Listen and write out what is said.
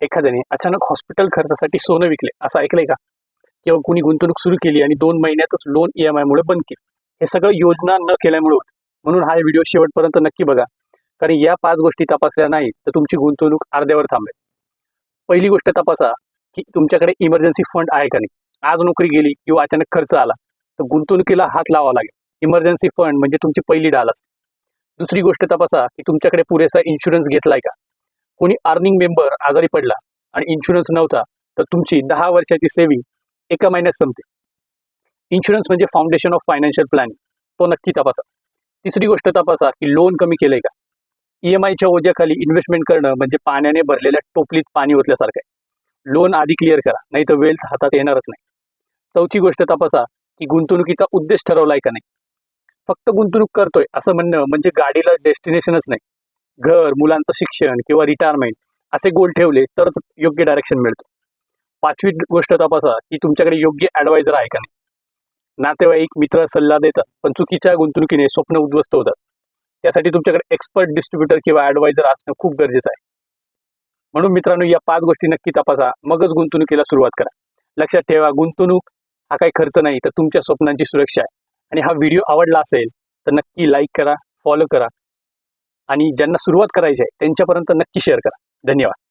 एखाद्याने अचानक हॉस्पिटल खर्चासाठी सोनं विकले. असं ऐकलंय का? किंवा कुणी गुंतवणूक सुरू केली आणि दोन महिन्यातच लोन ई एम आयमुळे बंद केली. हे सगळं योजना न केल्यामुळे म्हणून हा व्हिडिओ शेवटपर्यंत नक्की बघा. कारण या पाच गोष्टी तपासल्या नाही तर तुमची गुंतवणूक अर्ध्यावर थांबेल. पहिली गोष्ट तपासा की तुमच्याकडे इमर्जन्सी फंड आहे का नाही? आज नोकरी गेली किंवा अचानक खर्च आला तर गुंतवणुकीला हात लावावा लागेल. इमर्जन्सी फंड म्हणजे तुमची पहिली डाल असते. दुसरी गोष्ट तपासा की तुमच्याकडे पुरेसा इन्शुरन्स घेतलाय का? कोणी अर्निंग मेंबर आजारी पडला आणि इन्शुरन्स नव्हता तर तुमची दहा वर्षाची सेव्हिंग एका महिन्यात संपते. इन्शुरन्स म्हणजे फाउंडेशन ऑफ फायनान्शियल प्लॅनिंग तो नक्की तपासा. तिसरी गोष्ट तपासा की लोन कमी केलंय का? ई एम आयच्या ओझ्याखाली इन्व्हेस्टमेंट करणं म्हणजे पाण्याने भरलेल्या टोपलीत पाणी ओतल्यासारखं आहे. लोन आधी क्लिअर करा नाही तर वेल्थ हातात येणारच नाही. चौथी गोष्ट तपासा की गुंतवणुकीचा उद्देश ठरवलाय का नाही? फक्त गुंतवणूक करतोय असं म्हणणं म्हणजे गाडीला डेस्टिनेशनच नाही. घर मुलांचं शिक्षण किंवा रिटायरमेंट असे गोल ठेवले तरच योग्य डायरेक्शन मिळतो. पाचवी गोष्ट तपासा की तुमच्याकडे योग्य ॲडवायझर आहे का नाही? नातेवाईक मित्र सल्ला देतात पण चुकीच्या गुंतवणुकीने स्वप्न उद्ध्वस्त होतात. त्यासाठी तुमच्याकडे एक्सपर्ट डिस्ट्रीब्युटर किंवा ॲडवायझर असणं खूप गरजेचं आहे. म्हणून मित्रांनो या पाच गोष्टी नक्की तपासा. मगच गुंतवणुकीला सुरुवात करा. लक्षात ठेवा गुंतवणूक हा काही खर्च नाही तर तुमच्या स्वप्नांची सुरक्षा आहे. आणि हा व्हिडिओ आवडला असेल तर नक्की लाईक करा फॉलो करा. आणि ज्यांना सुरुवात करायची आहे त्यांच्यापर्यंत नक्की शेअर करा. धन्यवाद.